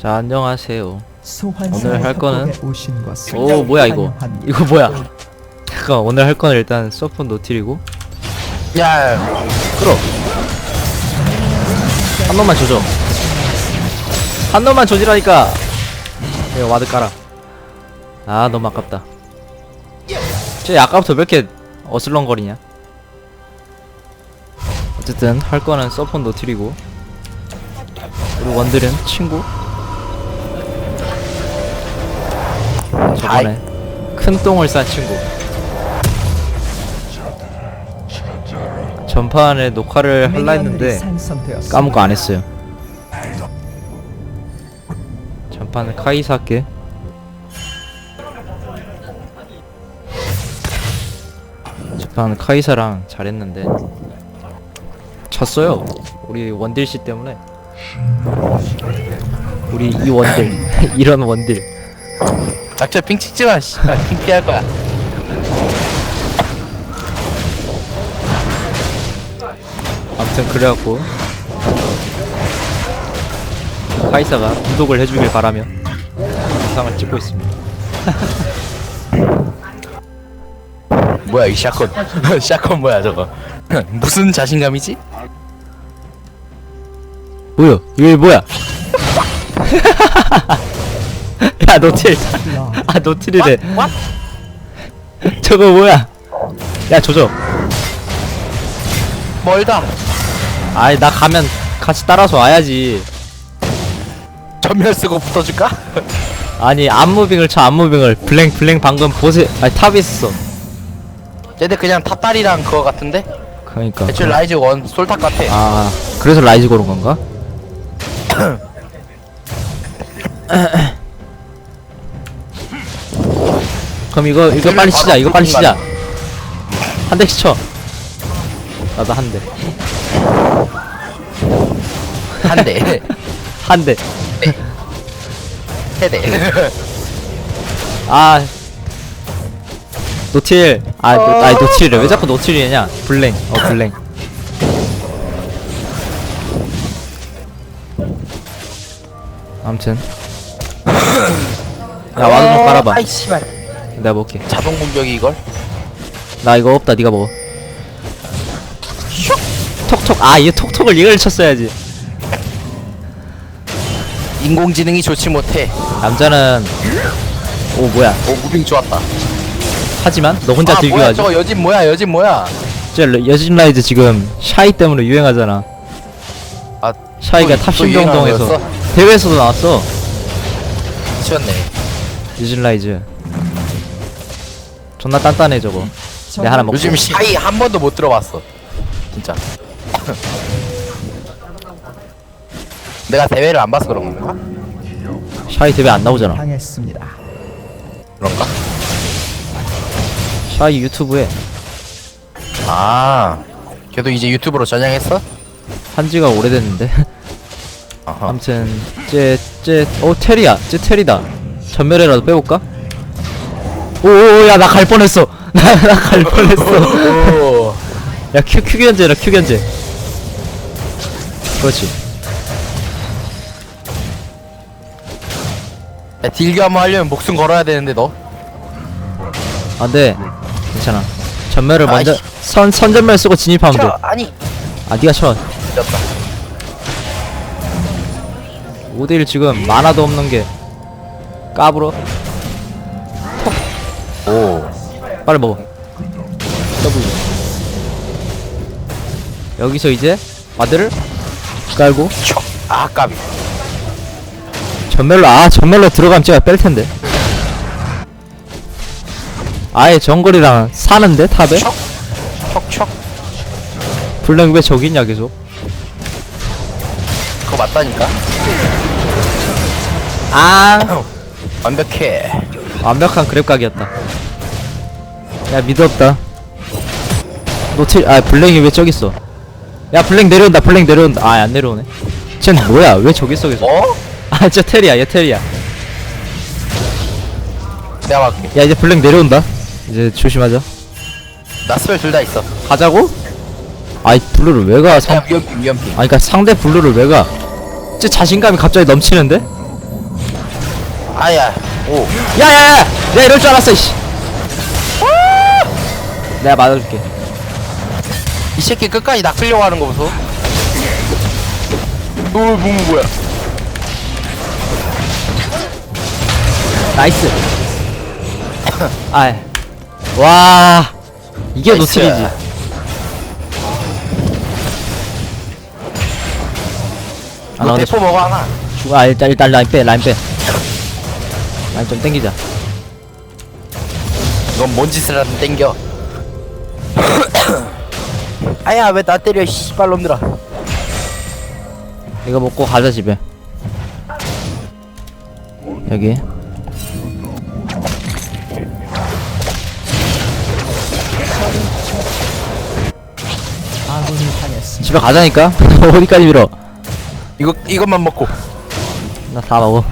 자 안녕하세요. 오늘 할 거는 오 뭐야 이거? 이거 뭐야? 잠깐 오늘 할 거는 일단 서프 노틸이고. 야, 끌어. 한 놈만 조져. 한 놈만 조지라니까. 이거 와드 깔아. 아 너무 아깝다. 쟤 아까부터 왜 이렇게 어슬렁거리냐? 어쨌든 할 거는 서폰 노틸이고. 우리 원들은 친구 저번에 큰 똥을 싼 친구 전판에 녹화를 할라 했는데 까먹고 안 했어요. 전판은 카이사 할게. 전판은 카이사랑 잘했는데 졌어요. 우리 원딜 씨 때문에. 우리 이 원딜 이런 원딜. 작전 핑 찍지 마, 씨발. 핑 피할 거야. 아무튼 그래갖고 카이사가 구독을 해주길 바라며 영상을 찍고 있습니다. 뭐야, 이 샷건. 샷건 뭐야, 저거. 무슨 자신감이지? 뭐야? 이게 뭐야? 야 노틸 아 노틸이래 What? 저거 뭐야 야 조져 멀다. 아이 나 가면 같이 따라서 와야지 전멸 쓰고 붙어줄까? 아니 안무빙을 쳐 안무빙을 블랭 블랭 방금 보세 아니 탑에 있었어 쟤들 그냥 탑다리랑 그거 같은데? 그러니까 애초에 라이즈 원 솔탑 같아. 아 그래서 라이즈 고른 건가? 그럼 이거 이거 빨리 치자 이거 빨리 치자. 한 대씩 쳐 나도 한 대. 한 대. 한대. 세 대. 아. 노틸. 아, 노, 아니 노틸이래. 왜 자꾸 노틸이냐? 블랭. 어 블랭. 아무튼. 야 와드 좀 깔아봐. 아이, 씨발. 내가 먹을게 자동 공격이 이걸? 나 이거 없다 네가 먹어 톡톡 아얘 톡톡을 이걸 쳤어야지 인공지능이 좋지 못해. 남자는 오 뭐야 오, 무빙 좋았다. 하지만 너 혼자 아, 가지고 저거 여진 뭐야, 여진 뭐야. 저 여진 라이즈 지금 샤이 때문에 유행하잖아 아, 샤이가 또- 탑또 유행하는 신병동에서 거였어? 대회에서도 나왔어 미쳤네. 유진 라이즈 존나 단단해 저거 내 하나 먹고 요즘 샤이 한 번도 못 들어봤어. 진짜. 내가 대회를 안 봐서 그런 건가? 샤이 대회 안 나오잖아 당했습니다. 그런가? 샤이 유튜브에 아, 걔도 이제 유튜브로 전향했어? 한지가 오래됐는데 아하. 아무튼 쟤 쟤 어 테리야 쟤 테리다 전멸이라도 빼볼까? 오야 나 갈 뻔했어. 나 나 갈 뻔했어. 오, 야 큐 큐 견제라 큐 견제. 그렇지. 야, 딜교 한번 하려면 목숨 걸어야 되는데 너? 안돼. 괜찮아. 전멸을 먼저 아이씨. 선 선전멸 쓰고 진입하면 쳐, 아니. 돼아 니가 쳐. 늦었다. 5대1 지금 만화도 없는 게 까불어 빨리 먹어 W 여기서 이제 와드를 깔고 쳐. 아, 까비. 전멸로 아 전멸로 들어가면 제가 뺄 텐데 아예 정글이랑 사는데 탑에 척, 척, 척. 블랙 왜 저기 있냐 계속 그거 맞다니까. 아 완벽해. 완벽한 그랩 각이었다 야 미드 없다 노틸 아 블랙이 왜 저기 있어 야 블랙 내려온다 블랙 내려온다 아 안 내려오네 쟤는 뭐야 왜 저기 있어 계속 어? 아저 테리야 얘 테리야 내가 막게. 야 이제 블랙 내려온다 이제 조심하자 나 스펠 둘 다 있어. 가자고? 아이 블루를 왜가 상... 야, 위험핑, 위험핑. 아니 그니까 상대 블루를 왜가 쟤 자신감이 갑자기 넘치는데? 아야 오 야야야! 내가 이럴 줄 알았어 이씨 내가 맞아줄게 이 새끼 끝까지 낚으려고 하는 거 보소. 오, 뭐, 뭐야? 나이스 아와 이게 나이스. 노틸이지 아, 나 너 근데 대포 먹어 하나. 죽- 아 일단 일단 라인 빼 라인 빼 라인 좀 땡기자 이건 뭔 짓을 하든 땡겨. 아야 왜 나 때려 씨발 놈들아. 이거 먹고 가자 집에 여기 아군이 당했습니다. 집에 가자니까 어디까지 밀어 이거 이것만 먹고. 나 다 먹어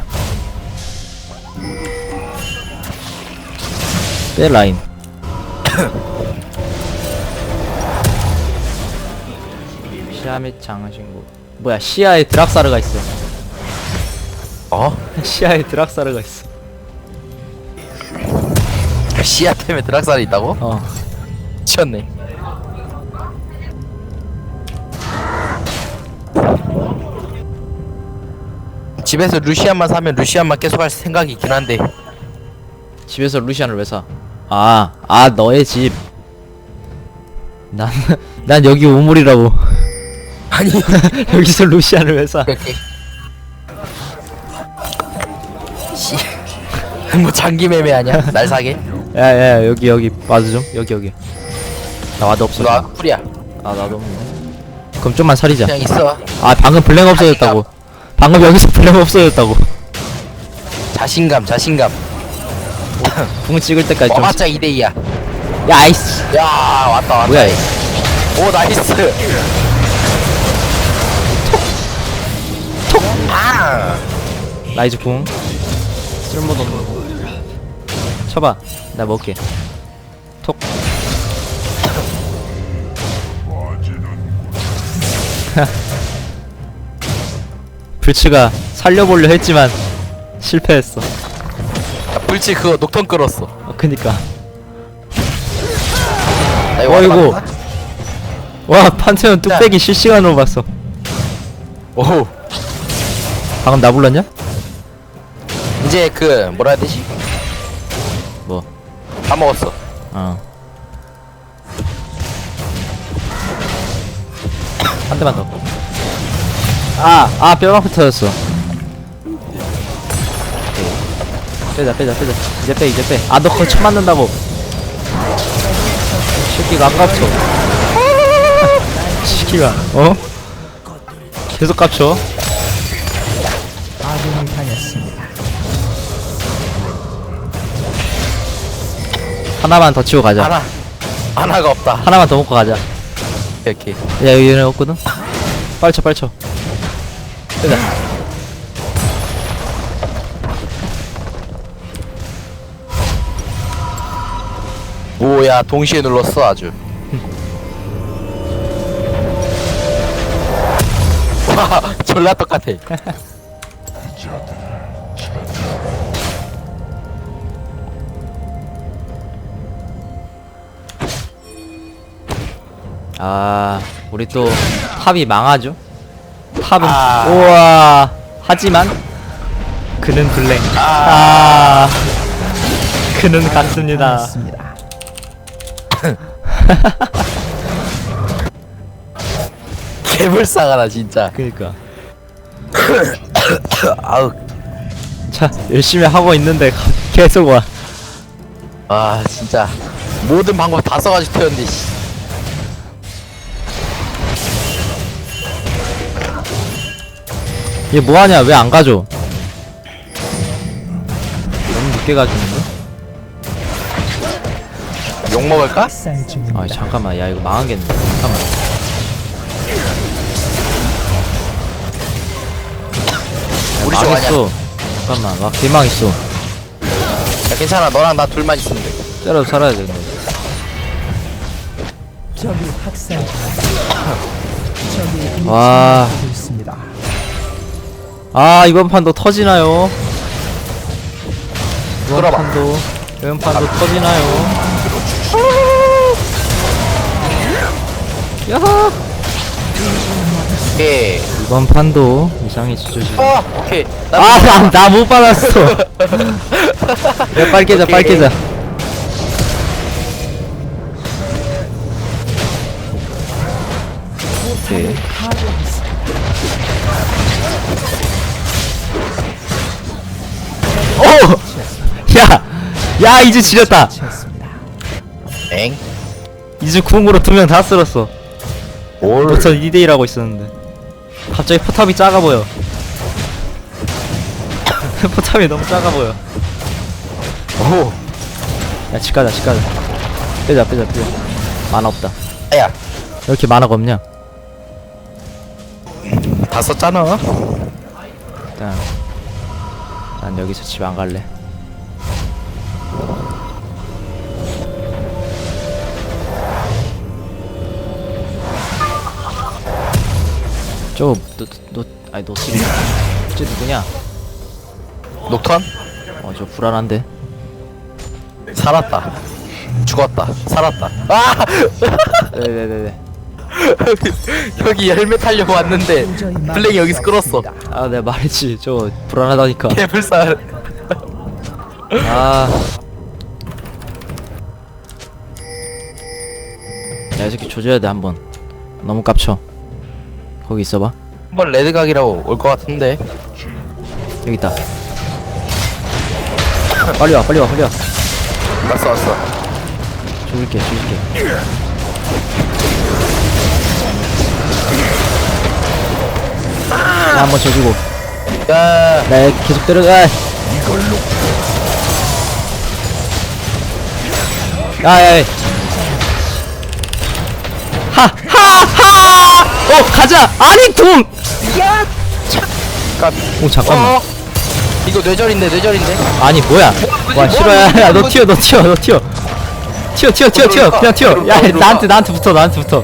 빼 라인 시야 및 장신구 뭐야 시야에 드락사르가 있어 어? 시야에 드락사르가 있어 씨앗 때문에 드락살이 있다고? 어 미쳤네. 집에서 루시안만 사면 루시안만 계속 할 생각이 있긴 한데 집에서 루시안을 왜 사? 아, 아 너의 집. 난, 난 여기 우물이라고. 아니 여기서 루시안을 왜 사? 이렇게 씨. 뭐 장기 매매 아니야? 날 사게? 야, 야, 여기 여기 와드 좀. 여기 여기. 나 와드 없어. 너 풀이야 아, 나도 없네. 그럼 좀만 살리자. 그냥 있어 아, 방금 블랙 없어졌다고. 방금 여기서 블랙 없어졌다고. 자신감 자신감 궁 찍을 때까지 좀. 와맞자 2대 2야 야, 아이씨. 야 왔다 왔다 뭐야, 얘. 오 나이스 라이즈 궁. 쓸모도 없는 거. 쳐봐. 나 먹게. 톡. 불츠가 살려보려 했지만 실패했어. 야, 불치 그거 녹턴 끌었어 어, 그니까. 나 어이구. 왔다 갔다. 와, 판테온 뚝배기 실시간으로 봤어. 오 방금 나 불렀냐? 이제 그 뭐라 해야 되지 뭐. 다 먹었어 어. 한 대만 더. 아, 아, 뼈만큼 터졌어. 빼자, 빼자, 빼자. 이제 빼, 이제 빼. 아, 너 그거 쳐 맞는다고. 새끼가 안 깝쳐. 새끼가, 어? 계속 깝쳐. 아군이 당했습니다. 하나만 더 치고 가자. 하나 하나가 없다 하나만 더 먹고 가자. 야, 이렇게 여기 얘네 없거든? 빨리 쳐, 빨리 쳐. 빼자. 오야 동시에 눌렀어 아주 와 졸라 똑같아 아, 우리 또 탑이 망하죠? 탑은 아. 우와. 하지만 그는 블랙. 아. 그는 같습니다. 개불쌍하다 진짜 그니까. 아우 자, 열심히 하고 있는데 계속 와. 아 진짜 모든 방법 다 써가지고 태웠는데 얘 뭐하냐? 왜 안 가져? 너무 늦게 가주는데? 욕 먹을까? 아 잠깐만 야 이거 망하겠네 잠깐만 야, 우리 쪽 망했어 잠깐만 막 개망했어 야 괜찮아 너랑 나 둘만 있으면 돼 때려도 살아야 돼 근데 적이 학살. 적이 와. 있습니다. 아 이번 판도 터지나요? 이번 끌어봐. 판도 이번 판도 터지나요? 야하! 오케이 이번 판도 이상이 지조지. 어 오케이 아, 나, 나못 받았어. 야, 빨리 깨자, 빨리 오케이. 깨자. 야! 야, 이제 지렸다. 엥 이제 궁으로 두 명 다 쓸었어. 올 벌써 2대1 하고 있었는데. 갑자기 포탑이 작아 보여. 포탑이 너무 작아 보여. 오 야, 집 가자, 집 가자. 빼자, 빼자, 빼자. 만화 없다. 아야 왜 이렇게 만화가 없냐? 다 썼잖아 일단, 난 여기서 집 안 갈래. 저, 너, 너, 아니, 너, 쟤, 쟤 누구냐? 녹턴 어, 저 불안한데. 살았다 죽었다 살았다 아 네네네네. 여기 열매 타려고 왔는데 블랙이 여기서 끌었어 아, 내가 말했지. 저, 불안하다니까. 개불살 아. 야, 이 새끼 조져야 돼, 한 번. 너무 깝쳐. 거기 있어봐. 한번 레드각이라고 올 것 같은데 여기 있다. 빨리 와, 빨리 와, 빨리 와. 왔어 왔어 죽일게, 죽일게. 야, 한번 져주고. 야나얘 계속 때려가. 야, 야, 야. 하, 하, 하! 어, 가자! 아니, 둠! 깜. 오, 잠깐만. 어? 이거 뇌절인데 뇌절인데 아니, 뭐야. 뭐야, 와, 뭐야, 싫어. 야, 야, 너 뭐야, 튀어, 너 튀어, 너 튀어. 튀어, 튀어, 튀어, 튀어. 그냥 튀어. 야, 어디로 가? 나한테, 나한테 붙어, 나한테 붙어.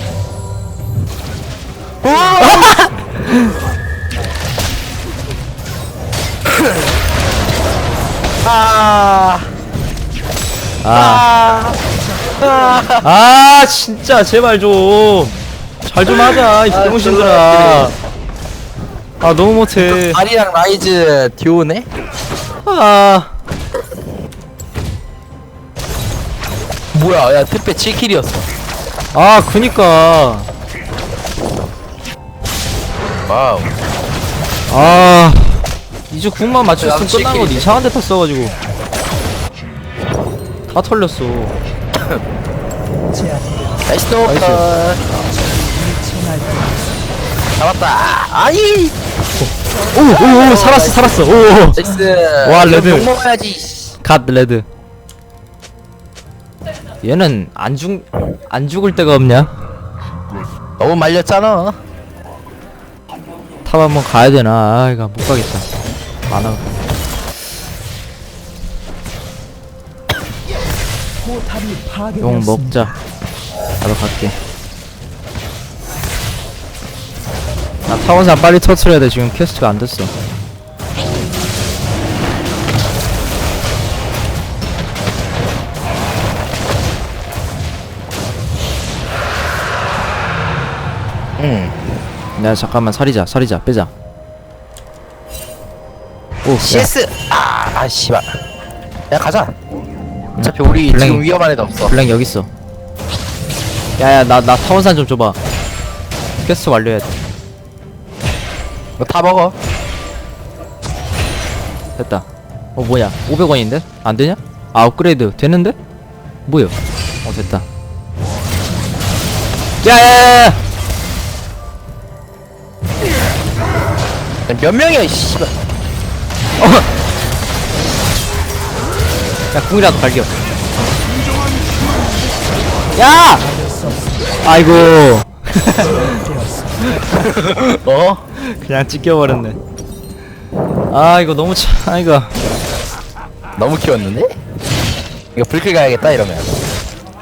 아 아. 아, 진짜, 제발 좀. 잘 좀 하자, 이 아, 병신들아. 아, 너무 못해. 아리랑 라이즈 듀오네 아. 뭐야 야 택배 7킬이었어 아, 그니까. 와우 아. 이제 궁만 맞췄으면 끝난 건. 이상한 데다 써가지고. 다 털렸어. 나이스 노카 잡았다 아이 오, 오, 오, 살았어, 살았어. 오, 오. 나이스 와, 이거 레드. 욕 먹어야지 갓 레드. 얘는 안 죽, 안 죽을 데가 없냐? 너무 말렸잖아 탑 한번 가야 되나? 아, 이거 못 가겠다. 많아. 용. 먹자. 나도 갈게. 나 타원산 빨리 터트려야 돼. 지금 퀘스트가 안 됐어. 응 내가 잠깐만 살이자, 살이자, 빼자. 오, 야, CS 아, 아 씨발 야 가자 어차피 우리 블랭. 지금 위험한 애도 없어 블랙 여기 있어. 야야, 나 나 타원산 좀 줘봐. 퀘스트 완료해야 돼. 이거 다 먹어 됐다. 어 뭐야? 500원인데? 안 되냐? 아 업그레이드 되는데? 뭐야? 어 됐다. 야야야 야! 몇 명이야 이 씨발 야 궁이라도 발견. 야! 아이고 어? 그냥 찢겨버렸네. 아 이거 너무 차 이거 너무 키웠는데? 이거 불클 가야겠다 이러면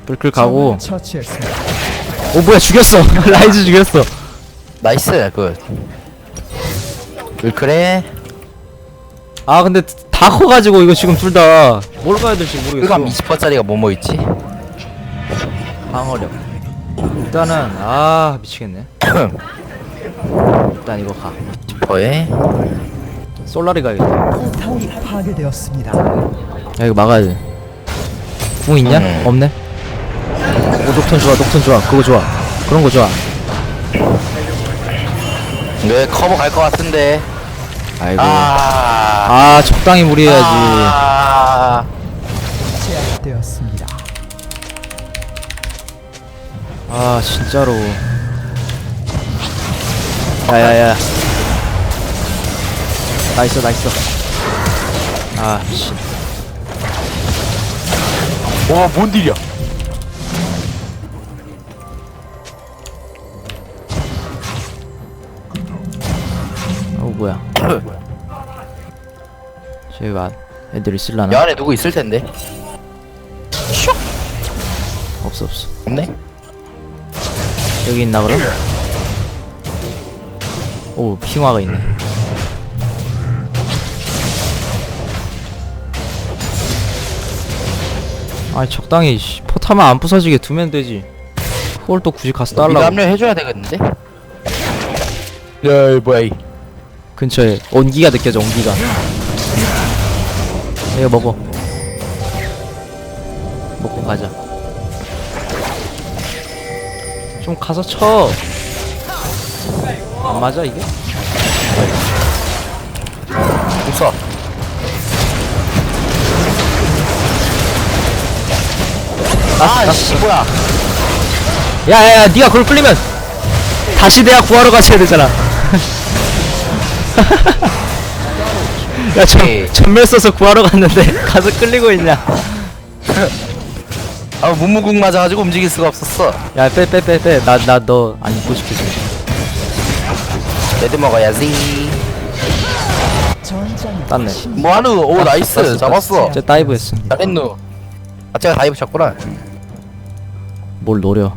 불클 가고. 오 뭐야 죽였어. 라이즈 죽였어. 나이스 굿 불클에 아 근데 다다 커가지고 이거 지금 둘 다. 뭘 가야 될지 모르겠어. 그감 20%짜리가 뭐뭐 있지? 방어력. 일단은 아 미치겠네. 일단 이거 가. 퍼에 솔라리 가야겠다. 포탑이 파괴되었습니다. 야 이거 막아야 돼궁 있냐? 음. 없네? 오 녹턴 좋아 녹턴 좋아. 그거 좋아. 그런 거 좋아. 네 커버 갈 것 같은데 아이고. 아, 아 적당히 무리해야지. 아, 제압되었습니다. 아 진짜로. 야야야. 나 있어 나 있어 아 미친 와뭔 딜이야? 어 뭐야 저희가 애들 여 있을라나? 안에 누구 있을 텐데? 없어 없어. 없네? 여기 있나 그럼? 오 핑화가 있네. 아니 적당히 씨, 포타만 안 부서지게 두면 되지. 그걸 또 굳이 가서 네가 달라고. 합류해줘야 되겠는데? 야이 뭐야 이 근처에 온기가 느껴져 온기가. 이거 먹어. 먹고 가자. 좀 가서 쳐. 안 맞아 이게? 웃어 아씨 뭐야. 야야야 니가 그걸 끌리면 다시 내가 구하러 가셔야 되잖아 야 전, 오케이. 전멸 써서 구하러 갔는데 가서 끌리고 있냐? 아 문무국 맞아가지고 움직일 수가 없었어. 야 빼 빼 빼 빼. 나 나 너 안 입고 싶어 지금. 레드 먹어야지. 땄네. 뭐하누 오 나이스. 잡았어. 쟤 다이브 했어. 잘했누 아 제가 다이브 쳤구나. 뭘 노려.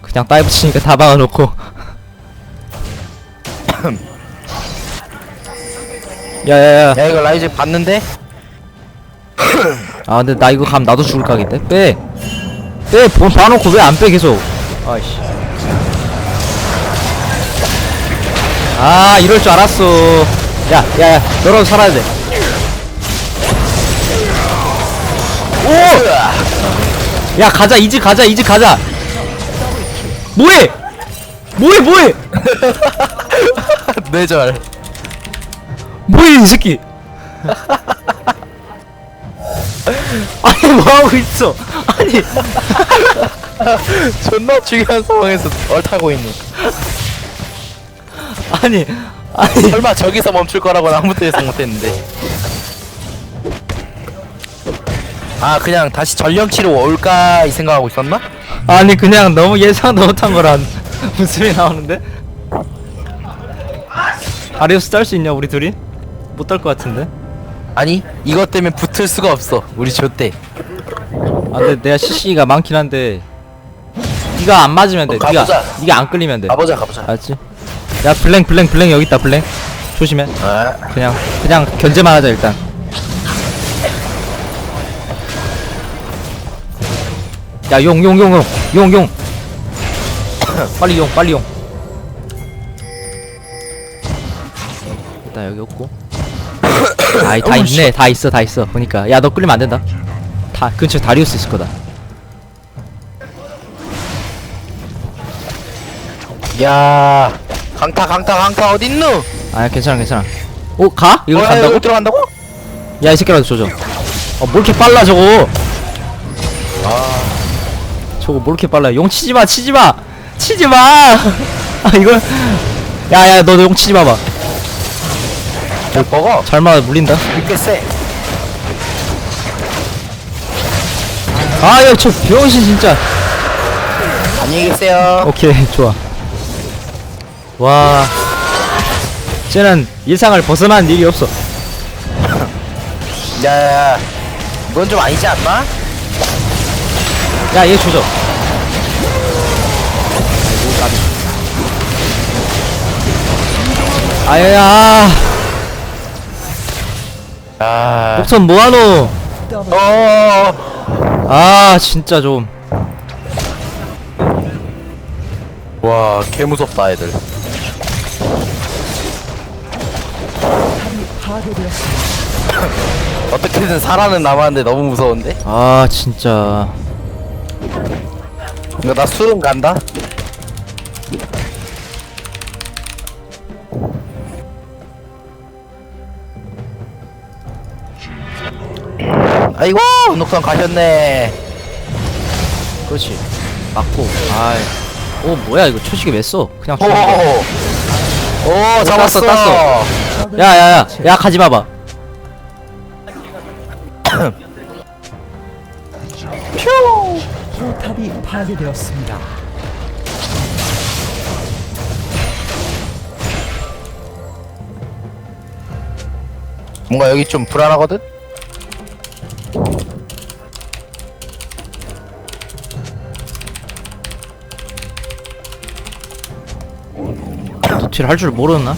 그냥 다이브 치니까 다 박아놓고 야야야. 야 이거 라이즈 봤는데? 아 근데 나 이거 가면 나도 죽을 각인데? 빼! 빼! 본 봐놓고 왜 안 빼 계속? 아이씨. 아 이럴 줄 알았어. 야 야야. 너라도 살아야 돼. 오! 야 가자. 이즈 가자. 이즈 가자. 뭐해? 뭐해 뭐해? 뇌절 뭐해 이 새끼? 아니 뭐하고 있어? 아니. 존나 중요한 상황에서 얼 타고 있는 아니 아니. 설마 저기서 멈출 거라고는 아무도 예상 못했는데. 아 그냥 다시 전령치로 올까 이 생각하고 있었나? 아니 그냥 너무 예상도 못한 거란 웃음이 나오는데? 아리우스 딸 수 있냐 우리 둘이? 못딸 것 같은데? 아니 이것 때문에 붙을 수가 없어. 우리 조때 아 근데 내가 CC가 많긴 한데 네가 안 맞으면 돼. 어, 가보자. 네가 네가 안 끌리면 돼. 가보자 가보자. 알았지? 야 블랭 블랭 블랭 여기 있다 블랭. 조심해. 아, 그냥 그냥 견제만 하자 일단. 야 용 용 용 용. 용 용. 빨리 용 빨리 용. 일단 여기 없고 아이 다 있네. 다 있어 다 있어. 보니까. 야 너 끌리면 안 된다. 다 근처에 다리우스 있을 거다. 야. 강타 강타 강타. 어딨누? 아 괜찮아 괜찮아. 오 가? 이거 어, 야, 간다고? 여기 들어간다고? 야 이 새끼라도 조져 어뭘 이렇게 빨라 저거? 아. 저거 뭘 이렇게 빨라 용 치지마 치지마! 치지마! 아 이걸. 야야 너 용 치지마 봐 못 먹어. 잘 맞아 물린다. 이렇게 세. 아야 저 병신 진짜. 안녕히 계세요. 오케이 좋아. 와. 쟤는 예상을 벗어난 일이 없어. 야야야. 이건 좀 아니지 않나? 야 얘 조져. 아야야 아, 목선 뭐하노 더블 어, 아 진짜 좀 와, 개 무섭다 애들. 어떻게든 살아는 남았는데 너무 무서운데? 아 진짜 이거 나 수능 간다? 아이고 녹턴 가셨네. 그렇지. 맞고. 아이. 오 뭐야 이거 초식이 왜 써? 그냥 오, 쏘는 오 잡았어 땄어, 야야야 야 가지 마봐. 포탑이 파괴되었습니다. 뭔가 여기 좀 불안하거든? 도티를 할줄 모르나?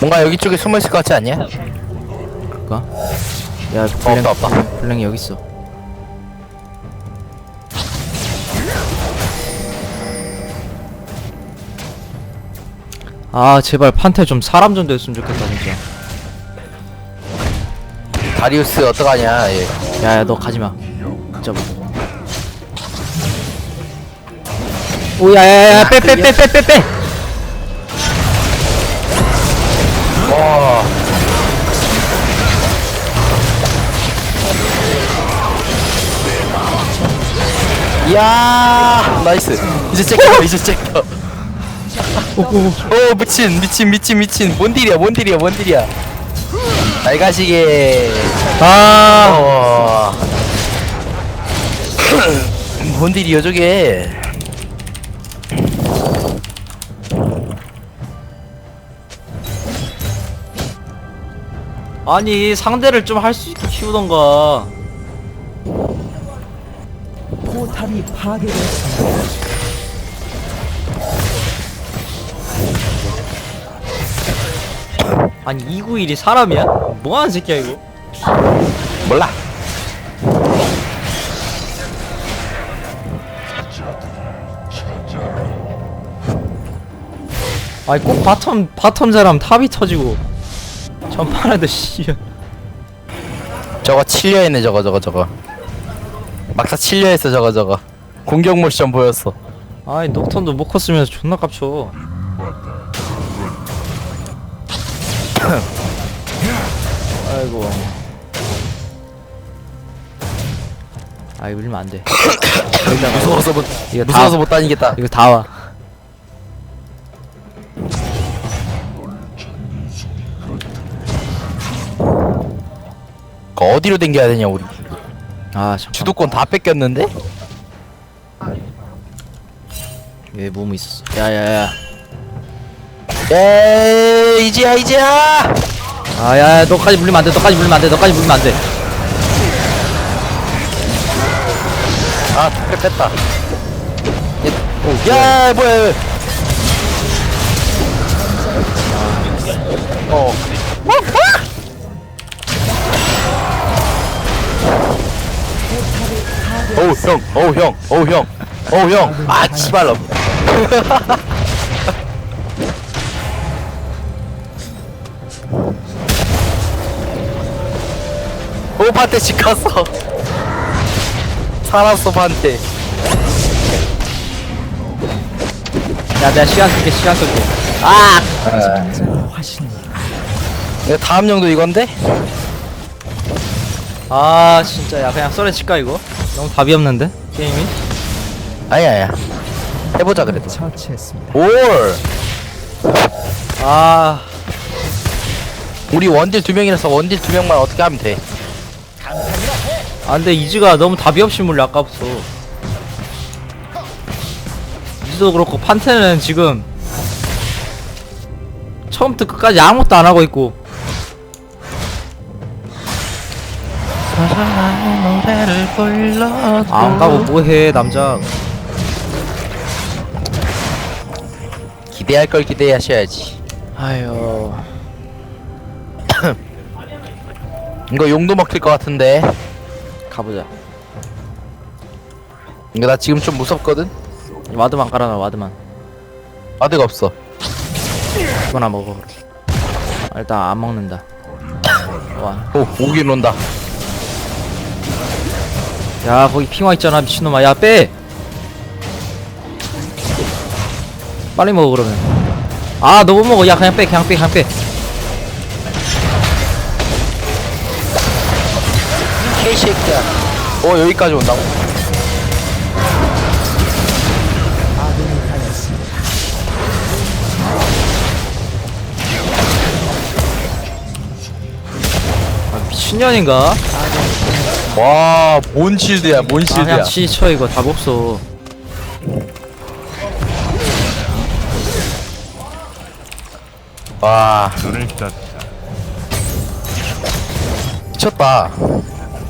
뭔가 여기 쪽에 숨어 있을 것 같지 않냐? 그니까 야 어, 블랭 없다 없다 블랭이 여기 있어 아 제발 판테 좀 사람 좀 됐으면 좋겠다 진짜. 다리우스 어떡하냐 얘. 야야 너 가지마. 진짜 뭐 오야야야 빼 빼 빼 빼 빼빼. 와. 이야 나이스. 이제 째켜 이제 째켜 오 미친 미친 미친 미친. 뭔 딜이야 뭔 딜이야 뭔 딜이야. 잘 가시게. 아. 어. 뭔 딜이야 저게? 아니 상대를 좀 할 수 있게 키우던가. 포탑이 파괴되었습니다. 아니 291이 사람이야? 뭐하는 새끼야 이거? 몰라. 아니 꼭 바텀 바텀 잘하면 탑이 터지고. 전판에도 씨 저거 칠려 했네 저거 저거 저거. 막사 칠려 했어 저거 저거. 공격 모션 보였어. 아니 녹턴도 못 컸으면서 존나 깝쳐 아이고 아 이거 밀면 안돼. 무서워서 못 이거 무서워서 다- 못 다니겠다. 이거 다와. 그 어디로 댕겨야 되냐 우리. 아 잠깐 주도권 다 뺏겼는데? 얘 몸이 있었어. 야야야. 에 이제야 이제야 아야야 너까지 물리면 안돼 너까지 물리면 안돼 너까지 물리면 안돼. 아 택배 뺐다. 야 뭐야 얘. 어. 어우 형 어우 형 어우 형. 어우 형아 치발 집 갔어. 살았어 판테. 야 내가 시간 쓸게 시간 쓸게. 아! 화신 이거 다음 정도 이건데? 아 진짜. 야 그냥 썰에 칠까 이거? 너무 답이 없는데? 게임이? 아니야 아니야. 해보자 그래도. 처치했습니다. 올! 아. 우리 원딜 두 명이라서 원딜 두 명만 어떻게 하면 돼 안돼 이즈가 너무 답이 없이 물려 아까부터. 이즈도 그렇고 판테는 지금 처음부터 끝까지 아무것도 안 하고 있고. 불러 안 가고 뭐해 남자. 기대할 걸 기대하셔야지. 아유. 이거 용도 먹힐 것 같은데 가보자. 이거 나 지금 좀 무섭거든? 와드만 깔아놔 와드만. 아드가 없어. 그거나 먹어. 아, 일단 안 먹는다. 와. 오 오긴 온다. 야 거기 핑화 있잖아 미친놈아. 야 빼! 빨리 먹어 그러면. 아 너 못 먹어. 야 그냥 빼 그냥 빼 그냥 빼 이쉐이크야 어 여기까지 온다고? 당했습니다. 아, 미친년인가? 와뭔 실드야 뭔아 실드야 그냥 치쳐 이거 답 없어 와. 미쳤다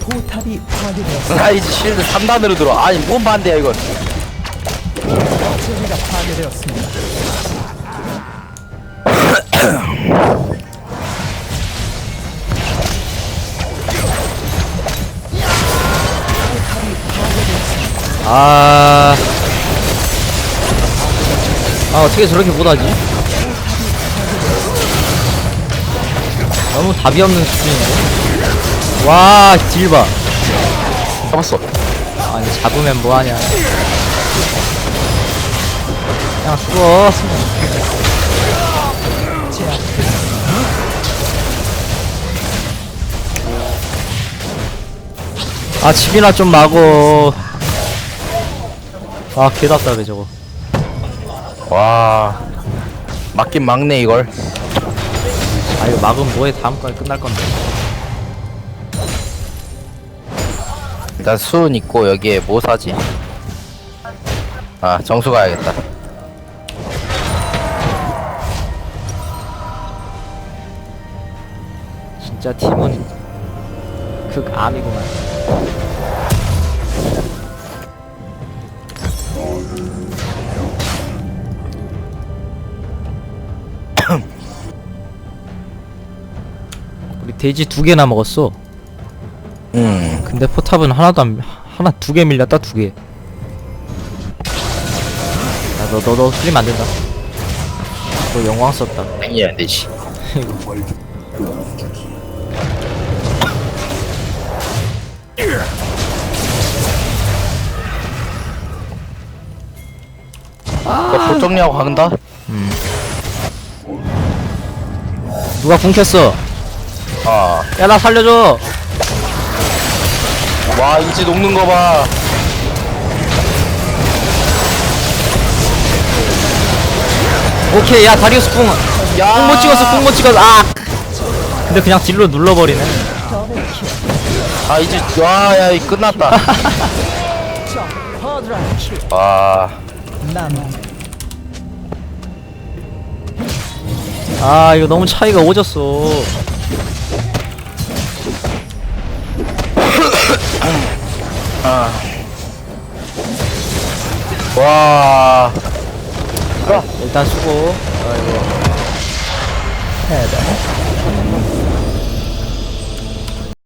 포탑이 파괴되었습니다. 아 이제 실드 3단으로 들어 아니 뭔 반대야 이건 제가 파괴되었습니다. 아... 아 어떻게 저렇게 못하지? 너무 답이 없는 수준인데? 와 딜봐. 잡았어. 아니 잡으면 뭐하냐. 그냥 죽어. 아 집이나 좀 마고 아 개답답해 저거. 와. 맞긴 막네 이걸. 아 이거 막으면 뭐해. 다음까지 끝날 건데 일단 수은 있고 여기에 뭐 사지? 아 정수 가야겠다. 진짜 팀은 극암이구만. 우리 돼지 두 개나 먹었어 음. 근데 포탑은 하나도 안 하나 두 개 밀렸다 두 개. 야 너 너 너 틀리면 안 된다. 너 영광 썼다. 땡이 안 되지. 아~ 보 정리하고 간다? 누가 궁켰어? 아, 야 나 살려줘 와 이제 녹는 거 봐. 오케이 야 다리우스 궁 야, 궁못 찍었어 궁못 찍었어. 아. 근데 그냥 딜로 눌러버리네. 아 이제 와야 이 끝났다. 와, 남아 이거 너무 차이가 오졌어 와, 일단 수고. 아이고. 패배.